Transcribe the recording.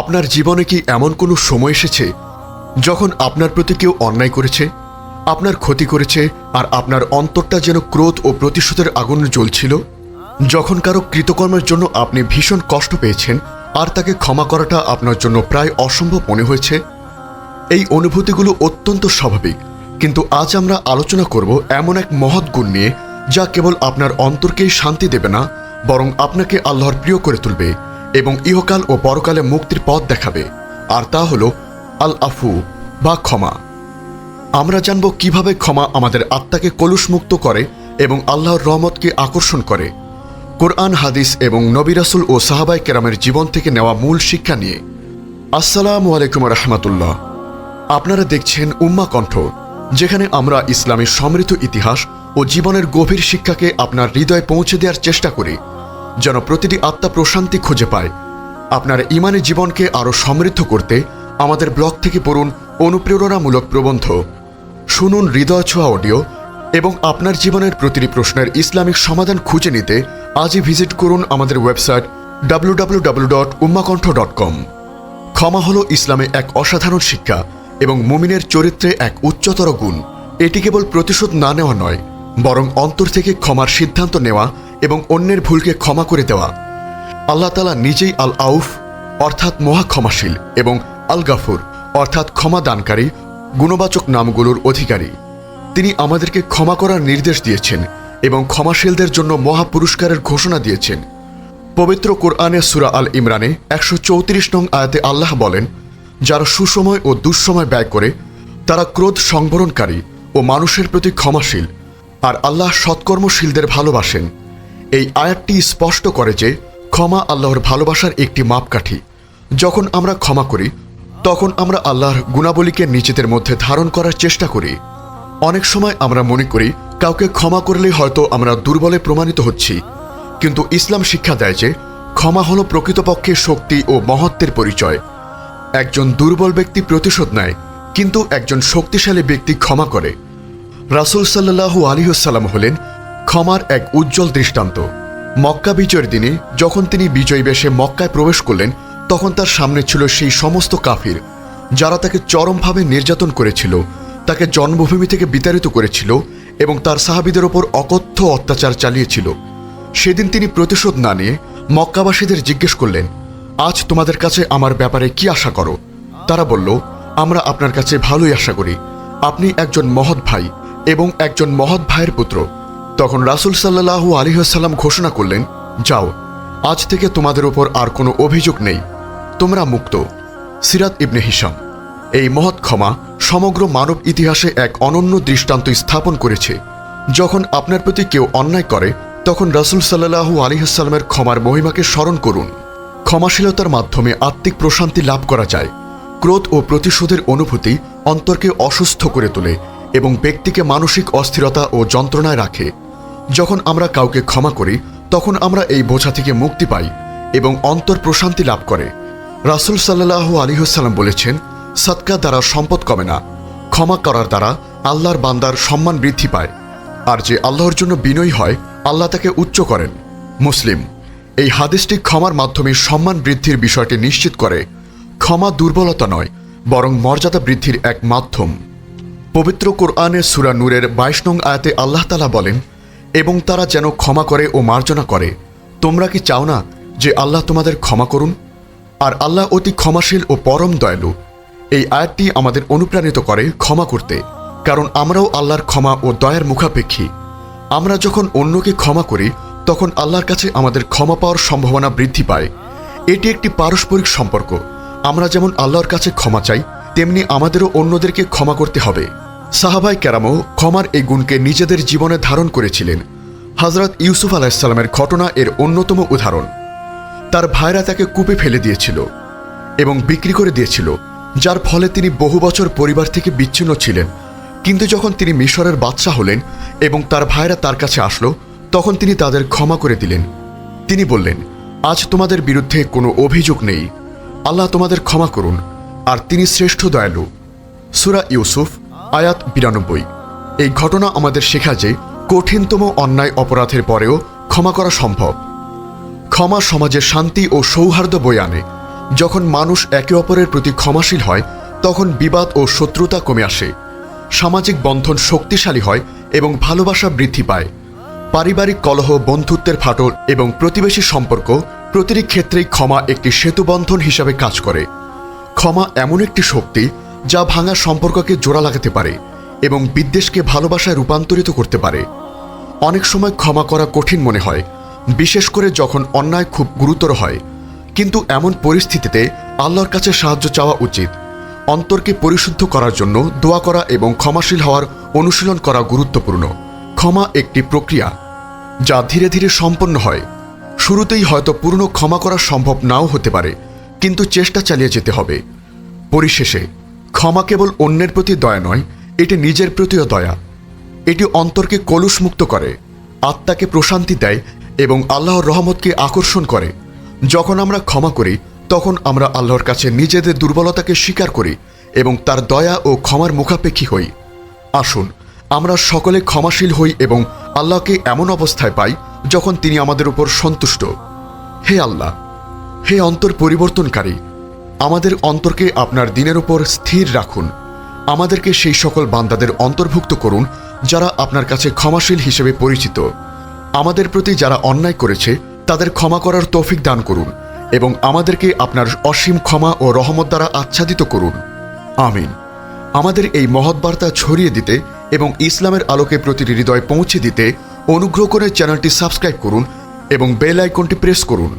আপনার জীবনে কি এমন কোনো সময় এসেছে যখন আপনার প্রতি কেউ অন্যায় করেছে, আপনার ক্ষতি করেছে, আর আপনার অন্তরটা যেন ক্রোধ ও প্রতিশোধের আগুন জ্বলছিল? যখন কারও কৃতকর্মের জন্য আপনি ভীষণ কষ্ট পেয়েছেন, আর তাকে ক্ষমা করাটা আপনার জন্য প্রায় অসম্ভব মনে হয়েছে, এই অনুভূতিগুলো অত্যন্ত স্বাভাবিক। কিন্তু আজ আমরা আলোচনা করব এমন এক মহৎ গুণ নিয়ে, যা কেবল আপনার অন্তরকেই শান্তি দেবে না, বরং আপনাকে আল্লাহর প্রিয় করে তুলবে। এবং ইহকাল ও পরকালে মুক্তির পথ দেখাবে, আর তা হল আল আফু বা ক্ষমা। আমরা জানব কীভাবে ক্ষমা আমাদের আত্মাকে কলুষমুক্ত করে এবং আল্লাহর রহমতকে আকর্ষণ করে। কোরআন, হাদিস এবং নবিরাসুল ও সাহাবাই কেরামের জীবন থেকে নেওয়া মূল শিক্ষা নিয়ে। আসসালামু আলাইকুম রহমতুল্লাহ। আপনারা দেখছেন উম্মা কণ্ঠ, যেখানে আমরা ইসলামের সমৃদ্ধ ইতিহাস ও জীবনের গভীর শিক্ষাকে আপনার হৃদয়ে পৌঁছে দেওয়ার চেষ্টা করি। যেন প্রতিটি আত্মা প্রশান্তি খুঁজে পায়। আপনার ইমানি জীবনকে আরও সমৃদ্ধ করতে আমাদের ব্লগ থেকে পড়ুন অনুপ্রেরণামূলক প্রবন্ধ। শুনুন হৃদয় ছোঁয়া অডিও এবং আপনার জীবনের প্রতিটি প্রশ্নের ইসলামিক সমাধান খুঁজে নিতে আজই ভিজিট করুন আমাদের ওয়েবসাইট www.ummakontho.com ক্ষমা হলো ইসলামে এক অসাধারণ শিক্ষা এবং মুমিনের চরিত্রে এক উচ্চতর গুণ। এটি কেবল প্রতিশোধ না নেওয়া নয়, বরং অন্তর থেকে ক্ষমার সিদ্ধান্ত নেওয়া এবং অন্যের ভুলকে ক্ষমা করে দেওয়া। আল্লাহ তালা নিজেই আল আউফ অর্থাৎ মহা ক্ষমাশীল এবং আল গাফুর অর্থাৎ ক্ষমা দানকারী গুণবাচক নামগুলোর অধিকারী। তিনি আমাদেরকে ক্ষমা করার নির্দেশ দিয়েছেন এবং ক্ষমাশীলদের জন্য মহা পুরস্কারের ঘোষণা দিয়েছেন। পবিত্র কোরআনে সুরা আল ইমরানে একশো চৌত্রিশ নং আয়াতে আল্লাহ বলেন, যারা সুসময় ও দুঃসময় ব্যয় করে, তারা ক্রোধ সংবরণকারী ও মানুষের প্রতি ক্ষমাশীল, আর আল্লাহ সৎকর্মশীলদের ভালোবাসেন। এই আয়াতটি স্পষ্ট করে যে ক্ষমা আল্লাহর ভালোবাসার একটি মাপকাঠি। যখন আমরা ক্ষমা করি, তখন আমরা আল্লাহর গুণাবলীকে নিজেদের মধ্যে ধারণ করার চেষ্টা করি। অনেক সময় আমরা মনে করি, কাউকে ক্ষমা করলে হয়তো আমরা দুর্বলে প্রমাণিত হচ্ছি। কিন্তু ইসলাম শিক্ষা দেয় যে, ক্ষমা হলো প্রকৃতপক্ষে শক্তি ও মহত্বের পরিচয়। একজন দুর্বল ব্যক্তি প্রতিশোধ নেয়, কিন্তু একজন শক্তিশালী ব্যক্তি ক্ষমা করে। রাসুল সাল্লাহু আলিহসাল্লাম হলেন ক্ষমার এক উজ্জ্বল দৃষ্টান্ত। মক্কা বিজয়ের দিনে যখন তিনি বিজয়ী বেশে মক্কায় প্রবেশ করলেন, তখন তার সামনে ছিল সেই সমস্ত কাফির, যারা তাকে চরমভাবে নির্যাতন করেছিল, তাকে জন্মভূমি থেকে বিতাড়িত করেছিল এবং তার সাহাবিদের ওপর অকথ্য অত্যাচার চালিয়েছিল। সেদিন তিনি প্রতিশোধ না নিয়ে মক্কাবাসীদের জিজ্ঞেস করলেন, আজ তোমাদের কাছে আমার ব্যাপারে কি আশা করো? তারা বলল, আমরা আপনার কাছে ভালোই আশা করি। আপনি একজন মহৎ ভাই এবং একজন মহৎ ভাইয়ের পুত্র। তখন রাসুল সাল্লাহু আলিহাসাল্লাম ঘোষণা করলেন, যাও, আজ থেকে তোমাদের উপর আর কোনো অভিযোগ নেই। তোমরা মুক্ত। সিরাত ইবনে হিসাম এই মহৎ ক্ষমা সমগ্র মানব ইতিহাসে এক অনন্য দৃষ্টান্ত স্থাপন করেছে। যখন আপনার প্রতি কেউ অন্যায় করে, তখন রাসুল সাল্লাহু আলিহাসাল্লামের ক্ষমার মহিমাকে স্মরণ করুন। ক্ষমাশীলতার মাধ্যমে আত্মিক প্রশান্তি লাভ করা যায়। ক্রোধ ও প্রতিশোধের অনুভূতি অন্তরকে অসুস্থ করে তোলে এবং ব্যক্তিকে মানসিক অস্থিরতা ও যন্ত্রণায় রাখে। যখন আমরা কাউকে ক্ষমা করি, তখন আমরা এই বোঝা থেকে মুক্তি পাই এবং অন্তর প্রশান্তি লাভ করে। রাসুল সাল্লাহ আলিহাসাল্লাম বলেছেন সৎকা দ্বারা সম্পদ কমে না। ক্ষমা করার দ্বারা আল্লাহর বান্দার সম্মান বৃদ্ধি পায়। আর যে আল্লাহর জন্য বিনয়ী হয়, আল্লাহ তাকে উচ্চ করেন। মুসলিম, এই হাদিসটি ক্ষমার মাধ্যমে সম্মান বৃদ্ধির বিষয়টি নিশ্চিত করে। ক্ষমা দুর্বলতা নয়, বরং মর্যাদা বৃদ্ধির এক মাধ্যম। পবিত্র কোরআনের সুরা নূরের বাইশ নং আয়াতে আল্লাহ তালা বলেন এবং তারা যেন ক্ষমা করে ও মার্জনা করে। তোমরা কি চাও না যে আল্লাহ তোমাদের ক্ষমা করুন? আর আল্লাহ অতি ক্ষমাশীল ও পরম দয়ালু। এই আয়াতটি আমাদের অনুপ্রাণিত করে ক্ষমা করতে, কারণ আমরাও আল্লাহর ক্ষমা ও দয়ার মুখাপেক্ষী। আমরা যখন অন্যকে ক্ষমা করি, তখন আল্লাহর কাছে আমাদের ক্ষমা পাওয়ার সম্ভাবনা বৃদ্ধি পায়। এটি একটি পারস্পরিক সম্পর্ক। আমরা যেমন আল্লাহর কাছে ক্ষমা চাই, তেমনি আমাদেরও অন্যদেরকে ক্ষমা করতে হবে। সাহাবাই ক্যারামও ক্ষমার এই গুণকে নিজেদের জীবনে ধারণ করেছিলেন। হজরত ইউসুফ আলাহিসাল্লামের ঘটনা এর অন্যতম উদাহরণ। তার ভাইরা তাকে কূপে ফেলে দিয়েছিল এবং বিক্রি করে দিয়েছিল, যার ফলে তিনি বহু বছর পরিবার থেকে বিচ্ছিন্ন ছিলেন। কিন্তু যখন তিনি মিশরের বাদশা হলেন এবং তার ভাইরা তার কাছে আসলো, তখন তিনি তাদের ক্ষমা করে দিলেন। তিনি বললেন, আজ তোমাদের বিরুদ্ধে কোনো অভিযোগ নেই। আল্লাহ তোমাদের ক্ষমা করুন, আর তিনি শ্রেষ্ঠ দয়ালু। সুরা ইউসুফ আয়াত বিরানব্বই। এই ঘটনা আমাদের শেখা যে কঠিনতম অন্যায় অপরাধের পরেও ক্ষমা করা সম্ভব। ক্ষমা সমাজে শান্তি ও সৌহার্দ্য বয়ে আনে। যখন মানুষ একে অপরের প্রতি ক্ষমাশীল হয়, তখন বিবাদ ও শত্রুতা কমে আসে। সামাজিক বন্ধন শক্তিশালী হয় এবং ভালোবাসা বৃদ্ধি পায়। পারিবারিক কলহ, বন্ধুত্বের ফাটল এবং প্রতিবেশী সম্পর্ক প্রতিটি ক্ষেত্রেই ক্ষমা একটি সেতুবন্ধন হিসাবে কাজ করে। ক্ষমা এমন একটি শক্তি যা ভাঙা সম্পর্ককে জোড়া লাগাতে পারে এবং বিদ্বেষকে ভালোবাসায় রূপান্তরিত করতে পারে। অনেক সময় ক্ষমা করা কঠিন মনে হয়, বিশেষ করে যখন অন্যায় খুব গুরুতর হয়। কিন্তু এমন পরিস্থিতিতে আল্লাহর কাছে সাহায্য চাওয়া উচিত। অন্তরকে পরিশুদ্ধ করার জন্য দোয়া করা এবং ক্ষমাশীল হওয়ার অনুশীলন করা গুরুত্বপূর্ণ। ক্ষমা একটি প্রক্রিয়া, যা ধীরে ধীরে সম্পন্ন হয়। শুরুতেই হয়তো পূর্ণ ক্ষমা করা সম্ভব নাও হতে পারে, কিন্তু চেষ্টা চালিয়ে যেতে হবে। পরিশেষে ক্ষমা কেবল অন্যের প্রতি দয়া নয়, এটি নিজের প্রতিও দয়া। এটি অন্তরকে কলুষমুক্ত করে, আত্মাকে প্রশান্তি দেয় এবং আল্লাহর রহমতকে আকর্ষণ করে। যখন আমরা ক্ষমা করি, তখন আমরা আল্লাহর কাছে নিজেদের দুর্বলতাকে স্বীকার করি এবং তার দয়া ও ক্ষমার মুখাপেক্ষী হই। আসুন, আমরা সকলে ক্ষমাশীল হই এবং আল্লাহকে এমন অবস্থায় পাই যখন তিনি আমাদের উপর সন্তুষ্ট। হে আল্লাহ, হে অন্তর পরিবর্তনকারী আমাদের অন্তরকে আপনার দিনের উপর স্থির রাখুন। আমাদেরকে সেই সকল বান্দাদের অন্তর্ভুক্ত করুন, যারা আপনার কাছে ক্ষমাশীল হিসেবে পরিচিত। আমাদের প্রতি যারা অন্যায় করেছে, তাদের ক্ষমা করার তৌফিক দান করুন এবং আমাদেরকে আপনার অসীম ক্ষমা ও রহমত দ্বারা আচ্ছাদিত করুন। আমিন। আমাদের এই মহৎ বার্তা ছড়িয়ে দিতে এবং ইসলামের আলোকে প্রতিটি হৃদয় পৌঁছে দিতে অনুগ্রহ করে চ্যানেলটি সাবস্ক্রাইব করুন এবং বেল আইকনটি প্রেস করুন।